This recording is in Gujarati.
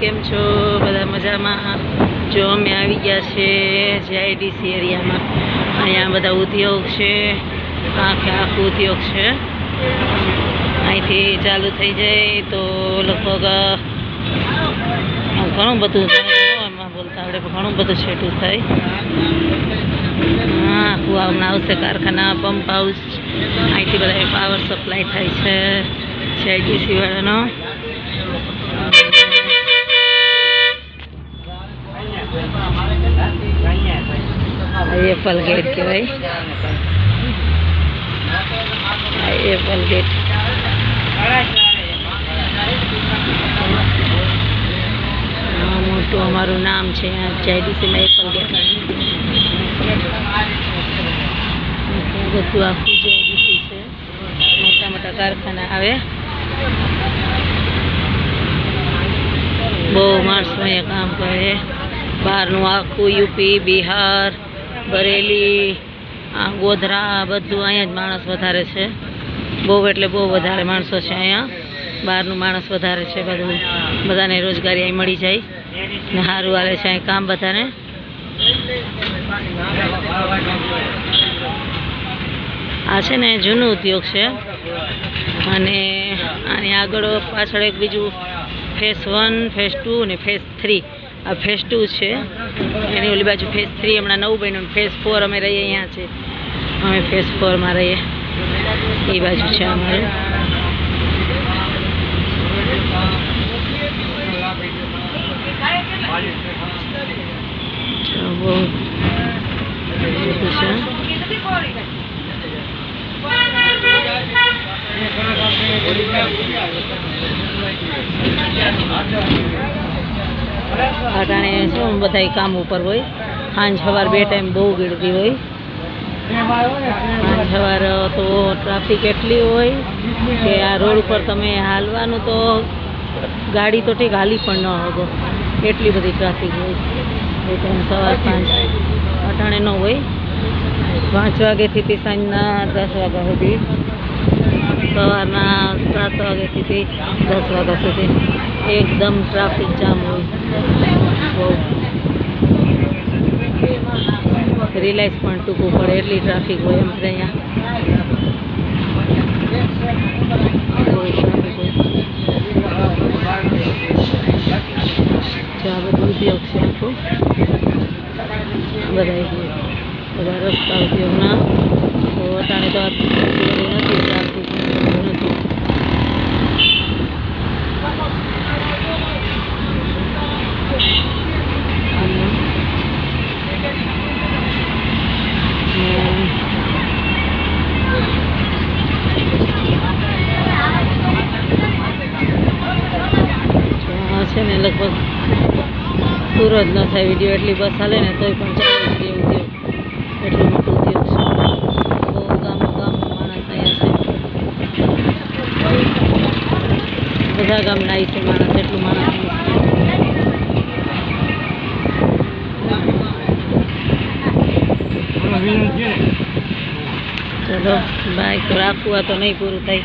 કેમ છો? બધા મજામાં? જો અમે આવી ગયા છે જીઆઈડીસી એરિયામાં. અહીંયા બધા ઉદ્યોગ છે. આખે આખું ઉદ્યોગ છે. અહીંથી ચાલુ થઈ જાય તો લગભગ ઘણું બધું એમાં બોલતા આવડે ઘણું બધું છેટું થાય. હા આખું હમણાં આવશે કારખાના, પંપ હાઉસ. અહીંથી બધા પાવર સપ્લાય થાય છે જીઆઈડીસી વાળાનો. એપલ ગેટ કહેવાય. આ એપલ ગેટ મોટું અમારું નામ છે જીઆઈડીસીમાં એપલ ગેટ બધું આખું જીઆઈડીસી છે. મોટા મોટા કારખાના આવે. બહુ માણસો અહીંયા કામ કરે. બહારનું આખું યુપી, બિહાર બરેલી આ ગોધરા બધું અહીંયા જ માણસ વધારે છે. બહુ એટલે બહુ વધારે માણસો છે અહીંયા. બહારનું માણસ વધારે છે બધું. બધાને રોજગારી અહીં મળી જાય. ને સારું હાલે છે અહીં કામ બધાને. આ છે ને જૂનું ઉદ્યોગ છે. અને આની આગળ પાછળ એક બીજું ફેસ વન, ફેસ ટુ અને ફેસ થ્રી. આ ફેસ ટુ છે. એની ઓલી બાજુ ફેસ થ્રી હમણાં નવું બન્યું ફેસ ફોર અમે રહીએ અહીંયા છે. અમે ફેસ ફોરમાં રહીએ. એ બાજુ છે અમારે. બહુ છે. અટાણે શું બધાય કામ ઉપર હોય? સાંજ સવાર બે ટાઈમ બહુ ગીડતી હોય. સાંજ સવાર તો ટ્રાફિક એટલી હોય કે આ રોડ ઉપર તમે હાલવાનું તો ગાડી તો ઠીક હાલી પણ ન હગો. એટલી બધી ટ્રાફિક હોય. બે ટાઈમ સવાર સાંજ અટાણે ન હોય. પાંચ વાગ્યાથી તે સાંજના દસ વાગ્યા સુધી. સવારના સાત વાગ્યાથી દસ વાગ્યા સુધી. એકદમ ટ્રાફિક જામ હોય બહુ રિલાયન્સ પણ ટૂંકું પડે એટલી ટ્રાફિક હોય અમારે અહીંયા બહુ ટ્રાફિક હોય જો આ બધું ઉદ્યોગ છે આખું બધા બધા રસ્તા ઉદ્યોગના તો અટાણે તો આ બધું નથી ટ્રાફિક નથી આ છે ને, લગભગ પૂરો જ ન થાય વીડિયો એટલી બસ હાલે ને, તોય પણ ચાલુ રહે ઉદ્યોગ એટલું મોટું ઉદ્યોગ છે. બહુ ગામો ગામો માણસ અહીંયા છે. બધા ગામના આવી છે માણસ, એટલું માણસ ચલો બાઈક રાખવું આ તો નહીં પૂરું થાય.